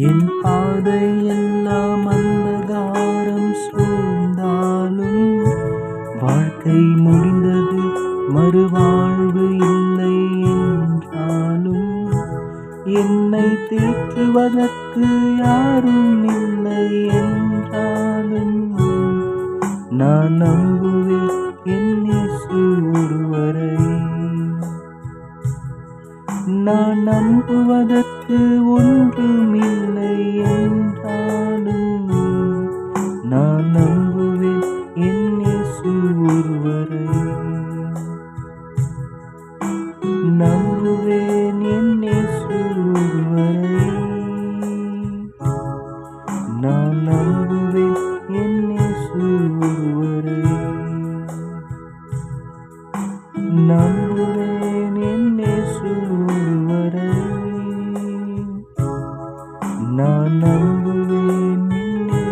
என் பாதை எல்லாம் அந்தகாரம் சூழ்ந்தாலும் வாழ்க்கை முடிந்தது மறுவாழ்வு இல்லை என்றாலும் என்னை தேற்றுவதற்கு யாரும் இல்லை என்றாலும் நான் நம்புவேன் என் நான் நம்புவதற்கு ஒன்றுமில்லை என்றாலும் நான் நம்புவேன் என்னை இயேசு ஒருவரை. நம்புவேன் என்னை இயேசு ஒருவரை. நான் நம்புவேன் என்னை இயேசு ஒருவரை. நம்புவேன் என் நான் நம்புவேன் என்னை